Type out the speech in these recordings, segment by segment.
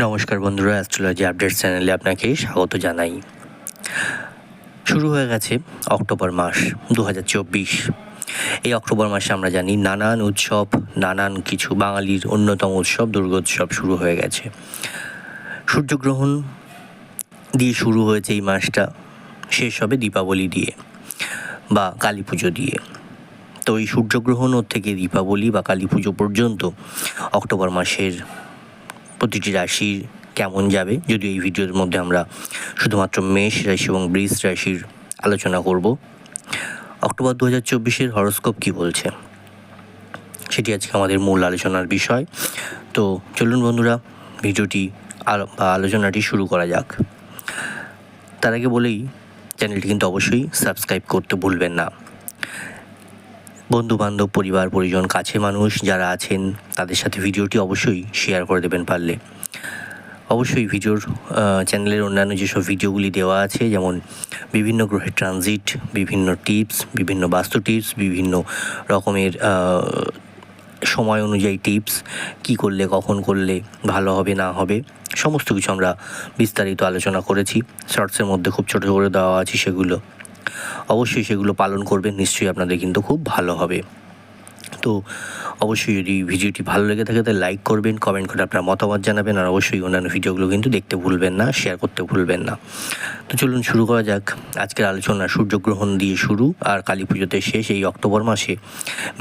নমস্কার বন্ধুরা astrology update চ্যানেলে আপনাকে স্বাগত জানাই। শুরু হয়ে গেছে অক্টোবর মাস দু হাজার চব্বিশ। এই অক্টোবর মাসে আমরা জানি নানান উৎসব, নানান কিছু বাঙালির অন্যতম উৎসব, দুর্গোৎসব শুরু হয়ে গেছে। সূর্যগ্রহণ দিয়ে শুরু হয়েছে এই মাসটা, শেষ হবে দীপাবলি দিয়ে বা কালী পুজো দিয়ে। তো এই সূর্যগ্রহণ থেকে দীপাবলি বা কালী পুজো পর্যন্ত অক্টোবর মাসের প্রতিটি রাশির কেমন যাবে? যদিও এই ভিডিওর মধ্যে আমরা শুধুমাত্র মেষ রাশি এবং বৃষ রাশির আলোচনা করব। অক্টোবর দু হাজার চব্বিশের হরস্কোপ কী বলছে? সেটি আজকে আমাদের মূল আলোচনার বিষয়। তো চলুন বন্ধুরা, ভিডিওটি বা আলোচনাটি শুরু করা যাক। তার আগে বলেই চ্যানেলটি কিন্তু অবশ্যই সাবস্ক্রাইব করতে ভুলবেন না। বন্ধু বান্ধব পরিবার, পরিজন কাছে মানুষ যারা আছেন, তাদের সাথে ভিডিওটি অবশ্যই শেয়ার করে দেবেন পারলে। অবশ্যই ভিডিওর চ্যানেলের অন্যান্য যেসব ভিডিওগুলি দেওয়া আছে, যেমন বিভিন্ন গ্রহের ট্রানজিট বিভিন্ন টিপস বিভিন্ন বাস্তু টিপস বিভিন্ন রকমের সময় অনুযায়ী টিপস কি করলে, কখন করলে ভালো হবে, না হবে, সমস্ত কিছু আমরা বিস্তারিত আলোচনা করেছি। শর্টসের মধ্যে খুব ছোটো করে দেওয়া আছে সেগুলো। অবশ্যই সেগুলো পালন করবেন, নিশ্চয়ই আপনাদের কিন্তু খুব ভালো হবে। তো অবশ্যই যদি ভিডিওটি ভালো লেগে থাকে তাহলে লাইক করবেন কমেন্ট করে আপনার মতামত জানাবেন, আর অবশ্যই অন্যান্য ভিডিওগুলো কিন্তু দেখতে ভুলবেন না শেয়ার করতে ভুলবেন না। তো চলুন শুরু করা যাক। আজকের আলোচনা সূর্যগ্রহণ দিয়ে শুরু, আর কালী পুজোতে শেষ এই অক্টোবর মাসে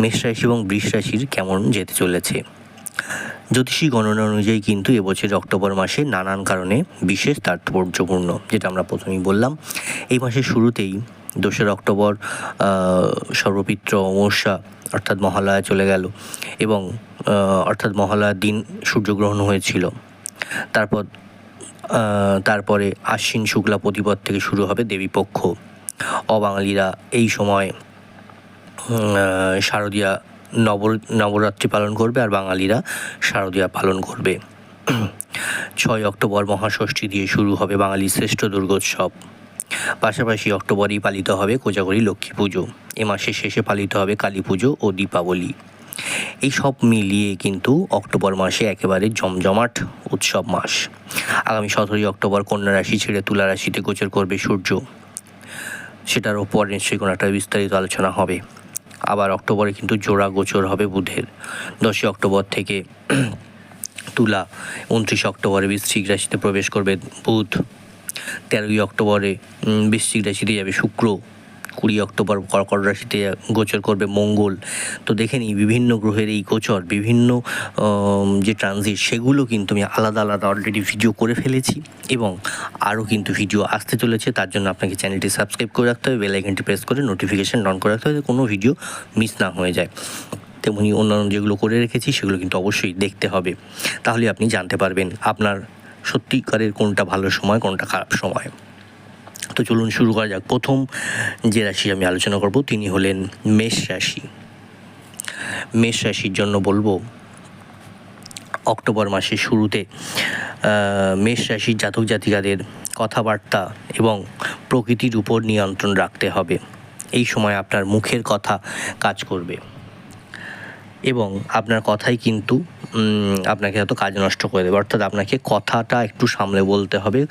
মেষ রাশি এবং বৃষ রাশির কেমন যেতে চলেছে। জ্যোতিষী গণনা অনুযায়ী কিন্তু এবছরের অক্টোবর মাসে নানান কারণে বিশেষ তাৎপর্যপূর্ণ, যেটা আমরা প্রথমেই বললাম। এই মাসের শুরুতেই দোসরা অক্টোবর সর্বপিত্র অমাবস্যা অর্থাৎ মহালয়া চলে গেল এবং অর্থাৎ মহালয়ার দিন সূর্যগ্রহণ হয়েছিল। তারপর তারপরে আশ্বিন শুক্লা প্রতিপদ থেকে শুরু হবে দেবীপক্ষ। অবাঙালিরা এই সময় শারদীয়া নব নবরাত্রি পালন করবে আর বাঙালিরা শারদীয়া পালন করবে। ছয় অক্টোবর মহাষষ্ঠী দিয়ে শুরু হবে বাঙালির শ্রেষ্ঠ দুর্গোৎসব। পাশাপাশি অক্টোবরেই পালিত হবে কোজাগরী লক্ষ্মী পুজো। এ মাসের শেষে পালিত হবে কালী পুজো ও দীপাবলি। এই সব মিলিয়ে কিন্তু অক্টোবর মাসে একেবারে জমজমাট উৎসব মাস। আগামী সতেরোই অক্টোবর কন্যা রাশি ছেড়ে তুলা রাশিতে গোচর করবে সূর্য। সেটার ওপর নিশ্চয়ই কোনো একটা বিস্তারিত আলোচনা হবে। আবার অক্টোবরে কিন্তু জোড়া গোচর হবে বুধের। দশই অক্টোবর থেকে তুলা, উনত্রিশ অক্টোবরে বৃশ্চিক রাশিতে প্রবেশ করবে বুধ। তেরোই অক্টোবরে বৃশ্চিক রাশিতে যাবে শুক্র। কুড়ি অক্টোবর কর্কট রাশিতে গোচর করবে মঙ্গল। তো দেখে নিই, বিভিন্ন গ্রহের এই গোচর, বিভিন্ন যে ট্রানজিট সেগুলো কিন্তু আমি আলাদা আলাদা অলরেডি ভিডিও করে ফেলেছি এবং আরও কিন্তু ভিডিও আসতে চলেছে। তার জন্য আপনাকে চ্যানেলটি সাবস্ক্রাইব করে রাখতে হবে বেল আইকনটি প্রেস করে নোটিফিকেশান অন করে রাখতে হবে কোনো ভিডিও মিস না হয়ে যায়। তেমনি অন্যান্য যেগুলো করে রেখেছি, সেগুলো কিন্তু অবশ্যই দেখতে হবে। তাহলে আপনি জানতে পারবেন আপনার সত্যিকারের কোনটা ভালো সময়, কোনটা খারাপ সময়। তো চলুন শুরু করা যাক। প্রথম যে রাশি আমি আলোচনা করব, তিনি হলেন মেষ রাশি। মেষ রাশির জন্য বলব, অক্টোবর মাসের শুরুতে মেষ রাশির জাতক জাতিকাদের কথাবার্তা এবং প্রকৃতির উপর নিয়ন্ত্রণ রাখতে হবে। এই সময় আপনার মুখের কথা কাজ করবে। এবং আপনার কথাই কিন্তু আপনাকে হয়তো কাজ নষ্ট করে দেবে। অর্থাৎ আপনাকে কথাটা একটু সামলে বলতে হবে।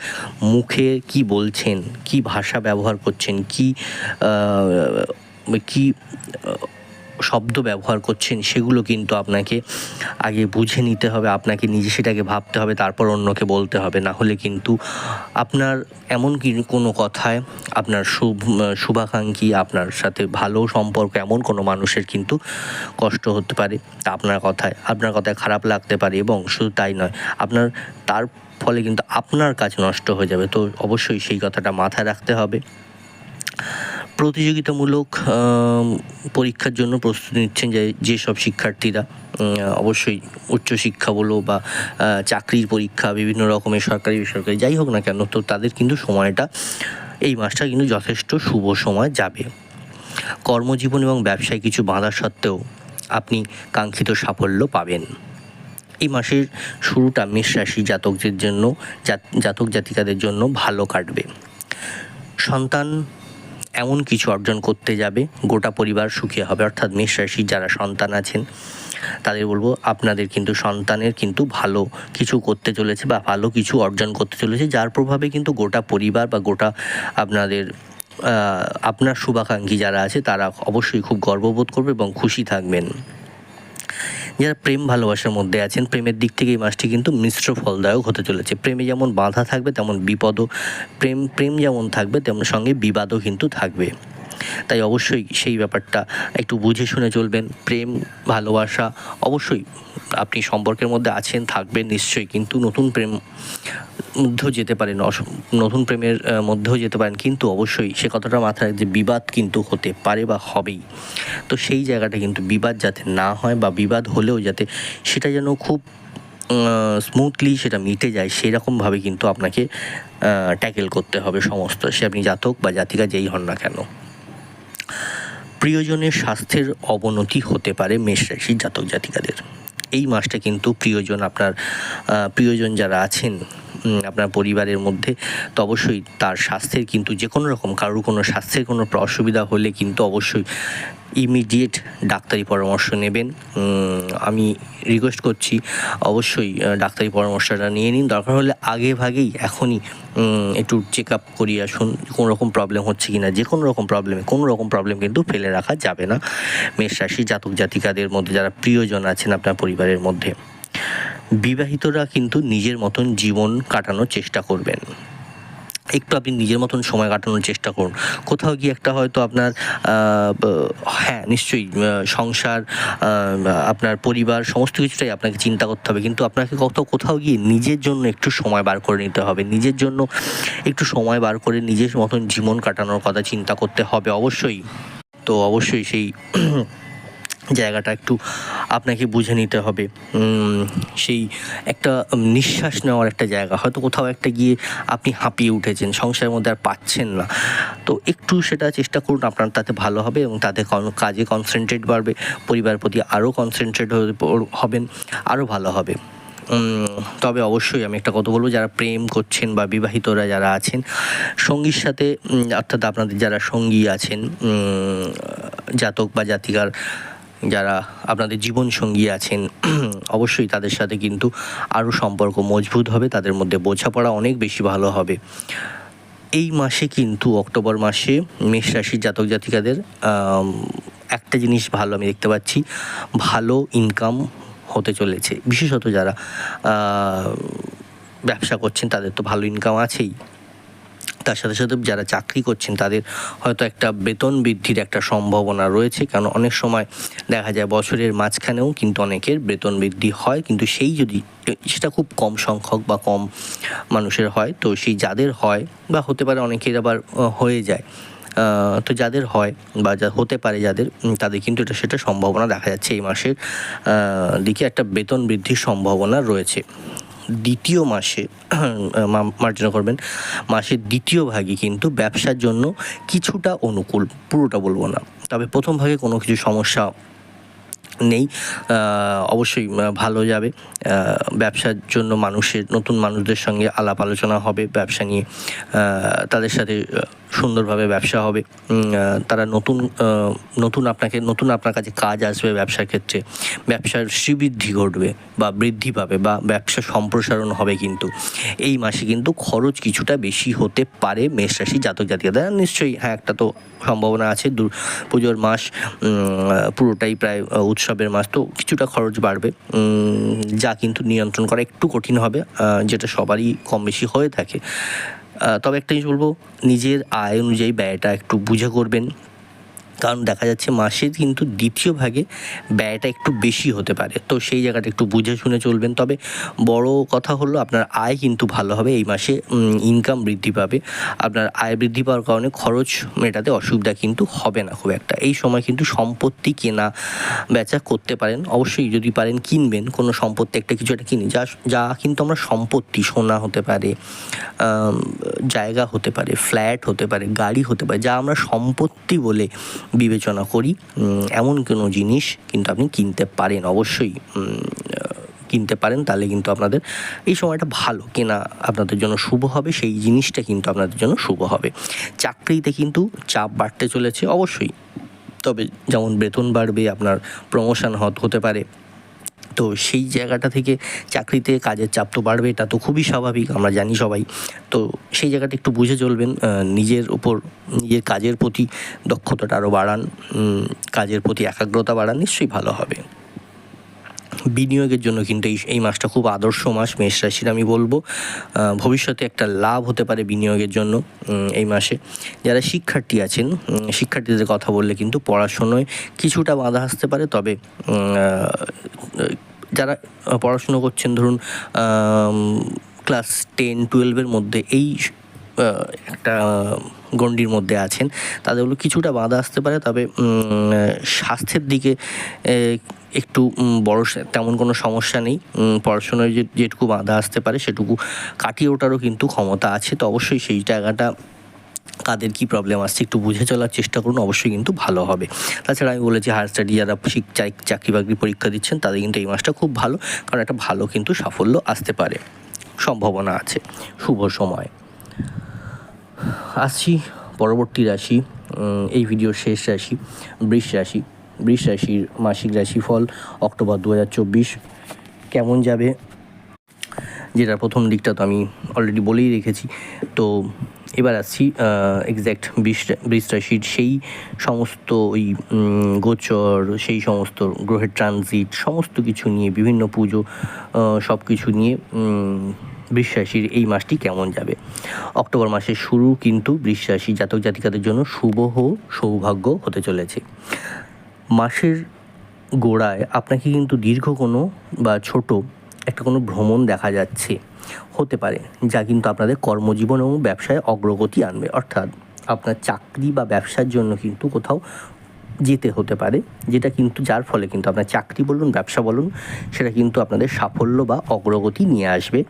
মুখে কি বলছেন, কি ভাষা ব্যবহার করছেন, কি কি শব্দ ব্যবহার করছেন, সেগুলো কিন্তু আপনাকে আগে বুঝে নিতে হবে, আপনাকে নিজে সেটাকে ভাবতে হবে, তারপর অন্যকে বলতে হবে। না হলে কিন্তু আপনার এমন কি কোনো কথায় আপনার শুভ, শুভাকাঙ্ক্ষী, আপনার সাথে ভালো সম্পর্ক এমন কোনো মানুষের কিন্তু কষ্ট হতে পারে আপনার কথায়। আপনার কথায় খারাপ লাগতে পারে এবং শুধু তাই নয়, আপনার, তার ফলে কিন্তু আপনার কাজ নষ্ট হয়ে যাবে। তো অবশ্যই সেই কথাটা মাথায় রাখতে হবে। প্রতিযোগিতামূলক পরীক্ষার জন্য প্রস্তুতি নিচ্ছেন যে যেসব শিক্ষার্থীরা অবশ্যই উচ্চশিক্ষা বলো বা চাকরির পরীক্ষা, বিভিন্ন রকমের সরকারি, বেসরকারি, যাই হোক না কেন, তো তাদের কিন্তু সময়টা, এই মাসটা কিন্তু যথেষ্ট শুভ সময় যাবে। কর্মজীবন এবং ব্যবসায় কিছু বাধা সত্ত্বেও আপনি কাঙ্ক্ষিত সাফল্য পাবেন। এই মাসের শুরুটা মেষ রাশি জাতকদের জন্য জাতক জাতিকাদের জন্য ভালো কাটবে। সন্তান এমন কিছু অর্জন করতে যাবে, গোটা পরিবার সুখী হবে। অর্থাৎ মেষ রাশির যারা সন্তান আছেন, তাদের বলব, আপনাদের কিন্তু সন্তানের কিন্তু ভালো কিছু করতে চলেছে বা ভালো কিছু অর্জন করতে চলেছে, যার প্রভাবে কিন্তু গোটা পরিবার বা গোটা আপনাদের আপনার শুভাকাঙ্ক্ষী যারা আছে, তারা অবশ্যই খুব গর্ববোধ করবে এবং খুশি থাকবেন। যারা প্রেম ভালোবাসার মধ্যে আছেন। প্রেমের দিক থেকে এই মাসটি কিন্তু মিশ্র ফলদায়ক হতে চলেছে। প্রেমে যেমন বাধা থাকবে, তেমন বিপদও, প্রেম প্রেম যেমন থাকবে, তেমন সঙ্গে বিবাদও কিন্তু থাকবে। তাই অবশ্যই সেই ব্যাপারটা একটু বুঝে শুনে চলবেন। প্রেম, ভালোবাসা অবশ্যই আপনি সম্পর্কের মধ্যে আছেন, থাকবেন নিশ্চয়ই, কিন্তু নতুন প্রেম মধ্যেও যেতে পারেন নতুন প্রেমের মধ্যেও যেতে পারেন, কিন্তু অবশ্যই সে কথাটা মাথায় যে বিবাদ কিন্তু হতে পারে বা হবেই। তো সেই জায়গাটা কিন্তু বিবাদ যাতে না হয় বা বিবাদ হলেও যাতে সেটা যেন খুব স্মুথলি সেটা মিটে যায়, সেরকমভাবে কিন্তু আপনাকে ট্যাকেল করতে হবে সমস্ত, সে আপনি জাতক বা জাতিকা যেই হন না কেন। প্রিয়জনের স্বাস্থ্যের অবনতি হতে পারে মেষ রাশির জাতক জাতিকাদের। এই মাসটা কিন্তু প্রিয়জন আপনার প্রিয়জন যারা আছেন আপনার পরিবারের মধ্যে, তো অবশ্যই তার স্বাস্থ্যের কিন্তু যে কোনো রকম, কারোর কোনো স্বাস্থ্যের কোনো অসুবিধা হলে কিন্তু অবশ্যই ইমিডিয়েট ডাক্তারি পরামর্শ নেবেন। আমি রিকোয়েস্ট করছি, অবশ্যই ডাক্তারি পরামর্শটা নিয়ে নিন। দরকার হলে আগে ভাগেই এখনই একটু চেক আপ করিয়ে আসুন, কোনো রকম প্রবলেম হচ্ছে কি না যে কোনো রকম প্রবলেমে কোনো রকম প্রবলেম কিন্তু ফেলে রাখা যাবে না। মেষ রাশি জাতক জাতিকাদের মধ্যে যারা প্রিয়জন আছেন আপনার পরিবারের মধ্যে। বিবাহিতরা কিন্তু নিজের মতন জীবন কাটানোর চেষ্টা করবেন। একটু আপনি নিজের মতন সময় কাটানোর চেষ্টা করুন। কোথাও গিয়ে একটা হয়তো আপনার হ্যাঁ নিশ্চয়ই সংসার আপনার পরিবার, সমস্ত কিছুটাই আপনাকে চিন্তা করতে হবে। কিন্তু আপনাকে কোথাও কোথাও গিয়ে নিজের জন্য একটু সময় বার করে নিতে হবে। নিজের জন্য একটু সময় বার করে নিজের মতন জীবন কাটানোর কথা চিন্তা করতে হবে অবশ্যই। তো অবশ্যই সেই জায়গাটা একটু আপনাকে বুঝে নিতে হবে। সেই একটা নিঃশ্বাস নেওয়ার একটা জায়গা। হয়তো কোথাও একটা গিয়ে আপনি হাঁপিয়ে উঠেছেন, সংসারের মধ্যে আর পাচ্ছেন না। তো একটু সেটা চেষ্টা করুন, আপনার তাতে ভালো হবে এবং তাতে কাজে কনসেন্ট্রেট বাড়বে, পরিবার প্রতি আরও কনসেন্ট্রেট হবেন, আরও ভালো হবে। তবে অবশ্যই আমি একটা কথা বলব, যারা প্রেম করছেন বা বিবাহিতরা যারা আছেন, সঙ্গীর সাথে অর্থাৎ আপনাদের যারা সঙ্গী আছেন জাতক বা জাতিকার যারা আপনাদের জীবন সঙ্গী আছেন, অবশ্যই তাদের সাথে কিন্তু আরও সম্পর্ক মজবুত হবে, তাদের মধ্যে বোঝাপড়া অনেক বেশি ভালো হবে। এই মাসে কিন্তু, অক্টোবর মাসে মেষ রাশির জাতক জাতিকাদের একটা জিনিস ভালো আমি দেখতে পাচ্ছি, ভালো ইনকাম হতে চলেছে। বিশেষত যারা ব্যবসা করছেন, তাদের তো ভালো ইনকাম আছেই। তার সাথে সাথে যারা চাকরি করছেন, তাদের হয়তো একটা বেতন বৃদ্ধির একটা সম্ভাবনা রয়েছে। কারণ অনেক সময় দেখা যায় বছরের মাঝখানেও কিন্তু অনেকের বেতন বৃদ্ধি হয়। কিন্তু সেই যদি, সেটা খুব কম সংখ্যক বা কম মানুষের হয়। তো সেই যাদের হয় বা হতে পারে অনেকের আবার হয়ে যায়। তো যাদের হয় বা যা, হতে পারে যাদের তাদের কিন্তু এটা, সেটা সম্ভাবনা দেখা যাচ্ছে এই মাসের দিকে একটা বেতন বৃদ্ধির সম্ভাবনা রয়েছে। দ্বিতীয় মাসে মার্জনা করবেন, মাসের দ্বিতীয় ভাগে কিন্তু ব্যবসার জন্য কিছুটা অনুকূল, পুরোটা বলব না। তবে প্রথম ভাগে কোনো কিছু সমস্যা নেই অবশ্যই ভালো যাবে ব্যবসার জন্য মানুষের, নতুন মানুষদের সঙ্গে আলাপ আলোচনা হবে, ব্যবসা নিয়ে তাদের সাথে সুন্দরভাবে ব্যবসা হবে। তারা নতুন নতুন আপনাকে, নতুন আপনার কাছে কাজ আসবে ব্যবসার ক্ষেত্রে। ব্যবসার শ্রীবৃদ্ধি ঘটবে বা বৃদ্ধি পাবে বা ব্যবসা সম্প্রসারণ হবে কিন্তু। এই মাসে কিন্তু খরচ কিছুটা বেশি হতে পারে মেষ রাশি জাতক জাতিকাদের। নিশ্চয়ই হ্যাঁ একটা তো সম্ভাবনা আছে। দু, পুজোর মাস পুরোটাই প্রায় উৎসবের মাস, তো কিছুটা খরচ বাড়বে। যা কিন্তু নিয়ন্ত্রণ করা একটু কঠিন হবে যেটা সবারই কম বেশি হয়ে থাকে। তবে একটা জিনিস বলব নিজের আয় অনুযায়ী ব্যয়টা একটু বুঝে করবেন। কারণ দেখা যাচ্ছে মাসের কিন্তু দ্বিতীয় ভাগে ব্যয়টা একটু বেশি হতে পারে। তো সেই জায়গাটা একটু বুঝে শুনে চলবেন। তবে বড় কথা হলো আপনার আয় কিন্তু ভালো হবে। এই মাসে ইনকাম বৃদ্ধি পাবে। আপনার আয় বৃদ্ধি পাওয়ার কারণে খরচ মেটাতে অসুবিধা কিন্তু হবে না খুব একটা। এই সময় কিন্তু সম্পত্তি কেনা বেচা করতে পারেন। অবশ্যই যদি পারেন কিনবেন। কোনো সম্পত্তি একটা কিছু একটা কিনি, যা যা কিন্তু আমরা সম্পত্তি, সোনা হতে পারে জায়গা হতে পারে, ফ্ল্যাট হতে পারে, গাড়ি হতে পারে, যা আমরা সম্পত্তি বলে বিবেচনা করি। এমন কোনো জিনিস কিন্তু আপনি কিনতে পারেন, অবশ্যই কিনতে পারেন, তাহলে কিন্তু আপনাদের এই সময়টা ভালো। কেনা আপনাদের জন্য শুভ হবে, সেই জিনিসটা কিন্তু আপনাদের জন্য শুভ হবে। চাকরিতে কিন্তু চাপ বাড়তে চলেছে, অবশ্যই। তবে যেমন বেতন বাড়বে, আপনার প্রমোশন হতে পারে। তো সেই জায়গাটা থেকে চাকরিতে কাজের চাপ তো বাড়বে, এটা তো খুবই স্বাভাবিক, আমরা জানি সবাই। তো সেই জায়গাটা একটু বুঝে চলবেন নিজের ওপর নিজের কাজের প্রতি দক্ষতাটা আরও বাড়ান কাজের প্রতি একাগ্রতা বাড়ান, নিশ্চয়ই ভালো হবে। বিনিয়োগের জন্য কিন্তু এই এই মাসটা খুব আদর্শ মাস, মেষ রাশির আমি বলব। ভবিষ্যতে একটা লাভ হতে পারে বিনিয়োগের জন্য এই মাসে। যারা শিক্ষার্থী আছেন শিক্ষার্থীদের কথা বললে কিন্তু পড়াশোনায় কিছুটা বাধা আসতে পারে, তবে যারা পড়াশুনো করছেন, ধরুন ক্লাস টেন টুয়েলভের মধ্যে এই একটা গণ্ডির মধ্যে আছেন, তাদের হলো কিছুটা বাধা আসতে পারে, তবে স্বাস্থ্যের দিকে একটু বড় তেমন কোনো সমস্যা নেই। পড়াশোনায় যে, যেটুকু বাধা আসতে পারে, সেটুকু কাটিয়ে ওঠারও কিন্তু ক্ষমতা আছে, তো অবশ্যই সেই জায়গাটা কাদের কী প্রবলেম আসছে একটু বুঝে চলার চেষ্টা করুন, অবশ্যই কিন্তু ভালো হবে। তাছাড়া আমি বলেছি হায়ার স্টাডি যারা চাক- চাকরি বাকরি পরীক্ষা দিচ্ছেন, তাদের কিন্তু এই মাসটা খুব ভালো, কারণ একটা ভালো কিন্তু সাফল্য আসতে পারে। সম্ভাবনা আছে। শুভ সময়। আসছি পরবর্তী রাশি এই ভিডিওর শেষ রাশি, বৃষ রাশি। বৃষ রাশির মাসিক রাশিফল অক্টোবর দু হাজার চব্বিশ। কেমন যাবে? যেটা প্রথম দিকটা তো আমি অলরেডি বলেই রেখেছি। তো এবার আসছি এক্স্যাক্ট বৃষ বৃষ রাশির সেই সমস্ত ওই গোচর সেই সমস্ত গ্রহের ট্রানজিট সমস্ত কিছু নিয়ে বিভিন্ন পুজো সব কিছু নিয়ে উম, বৃষ রাশির এই মাসটি কেমন যাবে? অক্টোবর মাসের শুরু কিন্তু বৃষ রাশি জাতক জাতিকাদের জন্য শুভ সৌভাগ্য হতে চলেছে। মাসের গোড়ায় আপনাকে কিন্তু দীর্ঘ কোনো বা ছোট একটা কোনো ভ্রমণ দেখা যাচ্ছে। হতে পারে, যা কিন্তু আপনাদের কর্মজীবন এবং ব্যবসায় অগ্রগতি আনবে। অর্থাৎ আপনার চাকরি বা ব্যবসার জন্য কিন্তু কোথাও যেতে হতে পারে, যেটা কিন্তু, যার ফলে কিন্তু আপনার চাকরি বলুন, ব্যবসা বলুন, সেটা কিন্তু আপনাদের সাফল্য বা অগ্রগতি নিয়ে আসবে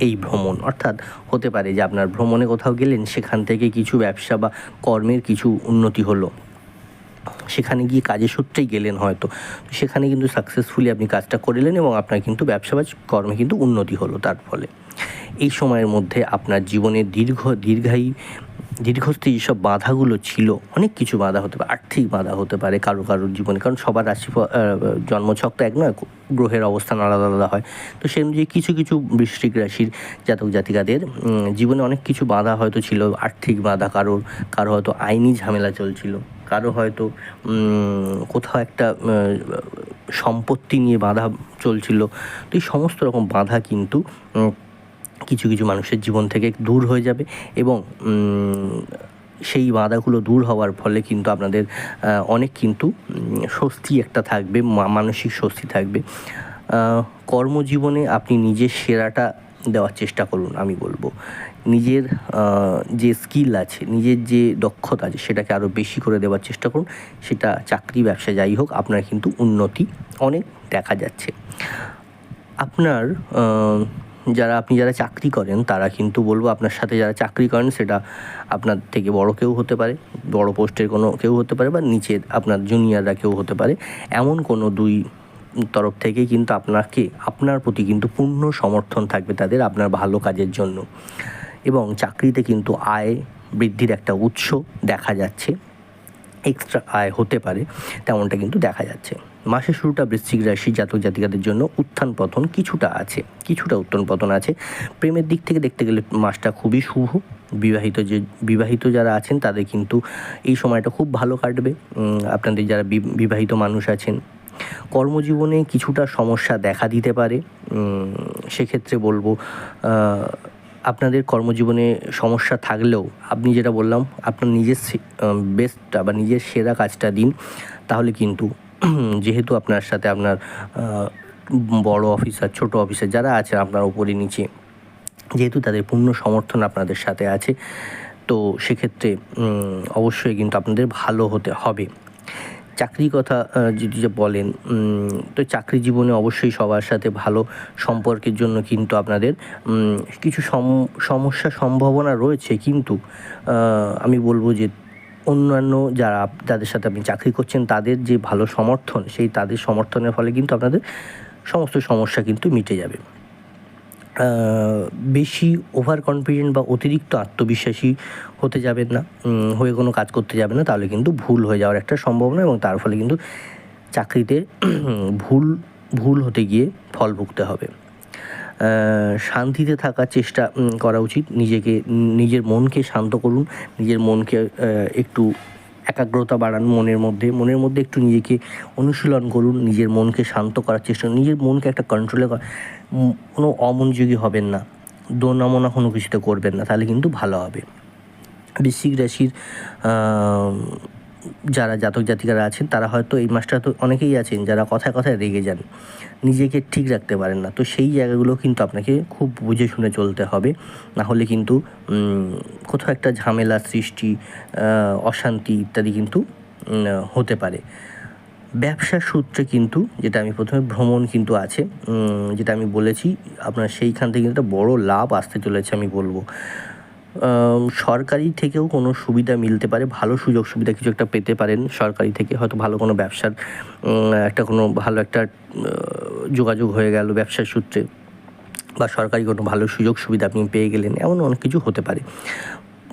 এই ভ্রমণ। অর্থাৎ হতে পারে যে আপনার ভ্রমণে কোথাও গেলেন, সেখান থেকে কিছু ব্যবসা বা কর্মের কিছু উন্নতি হলো। সেখানে গিয়ে কাজের সূত্রেই গেলেন হয়তো। সেখানে কিন্তু সাকসেসফুলি আপনি কাজটা করলেন এবং আপনার কিন্তু ব্যবসা কর্মে কিন্তু উন্নতি হলো তার ফলে। এই সময়ের মধ্যে আপনার জীবনের দীর্ঘ, দীর্ঘায়ী দীর্ঘস্থায়ী যেসব বাধাগুলো ছিল, অনেক কিছু বাধা হতে পারে, আর্থিক বাধা হতে পারে কারও কারোর জীবনে, কারণ সবার রাশি জন্মছক তো এক নয়, গ্রহের অবস্থান আলাদা আলাদা হয়। তো সেই অনুযায়ী কিছু কিছু বৃশ্চিক রাশির জাতক জাতিকাদের জীবনে অনেক কিছু বাধা হয়তো ছিল, আর্থিক বাধা, কারোর, কারও হয়তো আইনি ঝামেলা চলছিল। কারও হয়তো কোথাও একটা সম্পত্তি নিয়ে বাধা চলছিল। তো এই সমস্ত রকম বাধা কিন্তু কিছু কিছু মানুষের জীবন থেকে দূর হয়ে যাবে এবং সেই বাধাগুলো দূর হওয়ার ফলে কিন্তু আপনাদের অনেক কিন্তু স্বস্তি একটা থাকবে মানসিক স্বস্তি থাকবে। কর্মজীবনে আপনি নিজের সেরাটা দেওয়ার চেষ্টা করুন, আমি বলব। নিজের যে স্কিল আছে, নিজের যে দক্ষতা আছে, সেটাকে আরও বেশি করে দেওয়ার চেষ্টা করুন। সেটা চাকরি ব্যবসা যাই হোক, আপনার কিন্তু উন্নতি অনেক দেখা যাচ্ছে। আপনার যারা আপনি যারা চাকরি করেন, তারা কিন্তু বলব আপনার সাথে যারা চাকরি করেন, সেটা আপনার থেকে বড় কেউ হতে পারে, বড় পোস্টের কোনো কেউ হতে পারে বা নিচের আপনার জুনিয়ররা কেউ হতে পারে। এমন কোনো দুই তরফ থেকে কিন্তু আপনাকে, আপনার প্রতি কিন্তু পূর্ণ সমর্থন থাকবে তাদের আপনার ভালো কাজের জন্য। এবং চাকরিতে কিন্তু আয় বৃদ্ধির একটা উৎস দেখা যাচ্ছে। এক্সট্রা আয় হতে পারে, তেমনটা কিন্তু দেখা যাচ্ছে। মাসের শুরুটা বৃশ্চিক রাশি জাতক জাতিকাদের জন্য উত্থান পতন কিছুটা আছে, কিছুটা উত্থান পতন আছে। প্রেমের দিক থেকে দেখতে গেলে মাসটা খুবই শুভ। বিবাহিত যে, বিবাহিত যারা আছেন তাদের কিন্তু এই সময়টা খুব ভালো কাটবে। আপনাদের যারা বিবাহিত মানুষ আছেন, কর্মজীবনে কিছুটা সমস্যা দেখা দিতে পারে। সেক্ষেত্রে বলব আপনাদের কর্মজীবনে সমস্যা থাকলেও আপনি যেটা বললাম, আপনার নিজের বেস্টটা বা নিজের সেরা কাজটা দিন, তাহলে কিন্তু যেহেতু আপনার সাথে আপনার বড় অফিসার ছোট অফিসার যারা আছে আপনার উপরে নিচে, যেহেতু তাদের পূর্ণ সমর্থন আপনাদের সাথে আছে, তো সেক্ষেত্রে অবশ্যই কিন্তু আপনাদের ভালো হতে হবে। চাকরির কথা যদি যে বলেন তো চাকরি জীবনে অবশ্যই সবার সাথে ভালো সম্পর্কের জন্য কিন্তু আপনাদের কিছু সম- সমস্যা সম্ভাবনা রয়েছে কিন্তু আমি বলব যে অন্যান্য যারা যাদের সাথে আপনি চাকরি করছেন, তাদের যে ভালো সমর্থন, সেই তাদের সমর্থনের ফলে কিন্তু আপনাদের সমস্ত সমস্যা কিন্তু মিটে যাবে। বেশি ওভার কনফিডেন্ট বা অতিরিক্ত আত্মবিশ্বাসী হতে যাবেন না হয়ে কোনো কাজ করতে যাবেন না, তাহলে কিন্তু ভুল হয়ে যাওয়ার একটা সম্ভাবনা এবং তার ফলে কিন্তু চাকরিতে ভুল ভুল হতে গিয়ে ফল ভুগতে হবে। শান্তিতে থাকার চেষ্টা করা উচিত। নিজেকে, নিজের মনকে শান্ত করুন, নিজের মনকে একটু একাগ্রতা বাড়ান মনের মধ্যে। মনের মধ্যে একটু নিজেকে অনুশীলন করুন, নিজের মনকে শান্ত করার চেষ্টা নিজের মনকে একটা কন্ট্রোলে কোনো অমনোযোগী হবেন না। দোনামোনা কোনো কিছুতে করবেন না, তাহলে কিন্তু ভালো হবে। বৃশ্চিক রাশির যারা জাতক জাতিকারা আছেন, তারা হয়তো এই মাসটা তো অনেকেই আছেন যারা কথায় কথায় রেগে যান। নিজেকে ঠিক রাখতে পারেন না। তো সেই জায়গাগুলো কিন্তু আপনাকে খুব বুঝে শুনে চলতে হবে। না হলে কিন্তু কোথাও একটা ঝামেলা সৃষ্টি অশান্তি ইত্যাদি কিন্তু হতে পারে। ব্যবসার সূত্রে কিন্তু, যেটা আমি প্রথমে ভ্রমণ কিন্তু আছে যেটা আমি বলেছি, আপনার সেইখান থেকে কিন্তু একটা বড় লাভ আসতে চলেছে আমি বলব। সরকারি থেকেও কোনো সুবিধা মিলতে পারে, ভালো সুযোগ সুবিধা কিছু একটা পেতে পারেন সরকারি থেকে, হয়তো ভালো কোনো ব্যবসার একটা কোনো ভালো একটা যোগাযোগ হয়ে গেল ব্যবসার সূত্রে, বা সরকারি কোনো ভালো সুযোগ সুবিধা আপনি পেয়ে গেলেন, এমন অনেক কিছু হতে পারে।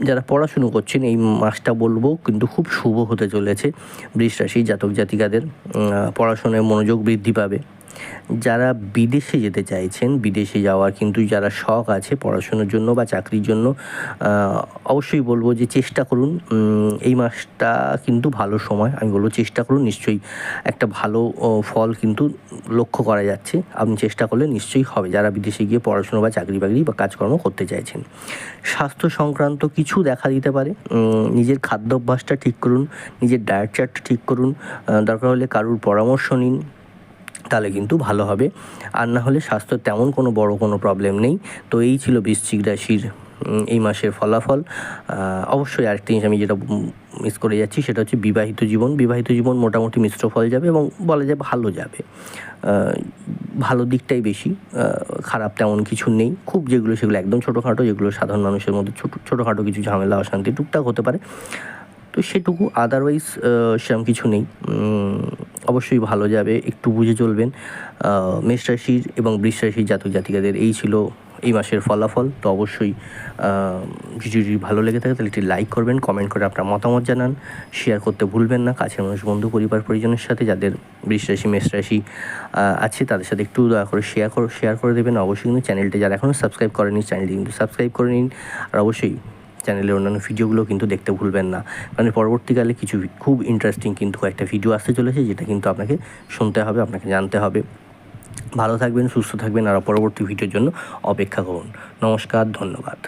যারা পড়াশুনো করছেন, এই মাসটা বলব, কিন্তু খুব শুভ হতে চলেছে বৃষ রাশি জাতক জাতিকাদের পড়াশোনায় মনোযোগ বৃদ্ধি পাবে। যারা বিদেশে যেতে চাইছেন, বিদেশে যাওয়ার কিন্তু যারা শখ আছে পড়াশোনার জন্য বা চাকরির জন্য অবশ্যই বলব যে চেষ্টা করুন। এই মাসটা কিন্তু ভালো সময়। আমি বলব চেষ্টা করুন, নিশ্চয়ই একটা ভালো ফল কিন্তু লক্ষ্য করা যাচ্ছে। আপনি চেষ্টা করলে নিশ্চয়ই হবে যারা বিদেশে গিয়ে পড়াশুনো বা চাকরি বাকরি বা কাজকর্ম করতে চাইছেন। স্বাস্থ্য সংক্রান্ত কিছু দেখা দিতে পারে। নিজের খাদ্যাভ্যাসটা ঠিক করুন, নিজের ডায়েট চার্ট ঠিক করুন। দরকার হলে কারুর পরামর্শ নিন। তাহলে কিন্তু ভালো হবে। আর না হলে স্বাস্থ্য তেমন কোনো বড় কোনো প্রবলেম নেই। তো এই ছিল বৃশ্চিক রাশির এই মাসের ফলাফল। অবশ্যই আরেকটা জিনিস আমি যেটা মিস করে যাচ্ছি সেটা হচ্ছে বিবাহিত জীবন। বিবাহিত জীবন মোটামুটি মিশ্র ফল যাবে এবং বলা যায় ভালো যাবে। ভালো দিকটাই বেশি। খারাপ তেমন কিছু নেই। খুব যেগুলো সেগুলো একদম ছোটোখাটো, যেগুলো সাধারণ মানুষের মধ্যে ছোটো, ছোটোখাটো কিছু ঝামেলা, অশান্তি টুকটাক হতে পারে। তো সেটুকু আদারওয়াইজ সেরকম কিছু নেই। অবশ্যই ভালো যাবে, একটু বুঝে চলবেন। মেষ রাশির এবং বৃষ রাশির জাতক জাতিকাদের এই ছিল এই মাসের ফলাফল। তো অবশ্যই ভিডিওটি ভালো লেগে থাকে, তাহলে একটি লাইক করবেন কমেন্ট করে আপনার মতামত জানান। শেয়ার করতে ভুলবেন না, কাছের মানুষ, বন্ধু, পরিবার, পরিজনের সাথে যাদের বৃষ রাশি, মেষ রাশি আছে, তাদের সাথে একটু দয়া করে শেয়ার শেয়ার করে দেবেন। অবশ্যই কিন্তু চ্যানেলটি যারা এখনও সাবস্ক্রাইব করেনি চ্যানেলটি কিন্তু সাবস্ক্রাইব করে নিন। আর অবশ্যই চ্যানেলের অন্যান্য ভিডিওগুলো কিন্তু দেখতে ভুলবেন না। কারণ পরবর্তীকালে কিছু খুব ইন্টারেস্টিং কিন্তু কয়েকটা ভিডিও আসতে চলেছে, যেটা কিন্তু আপনাকে শুনতে হবে, আপনাকে জানতে হবে। ভালো থাকবেন, সুস্থ থাকবেন, আর পরবর্তী ভিডিওর জন্য অপেক্ষা করুন। নমস্কার, ধন্যবাদ।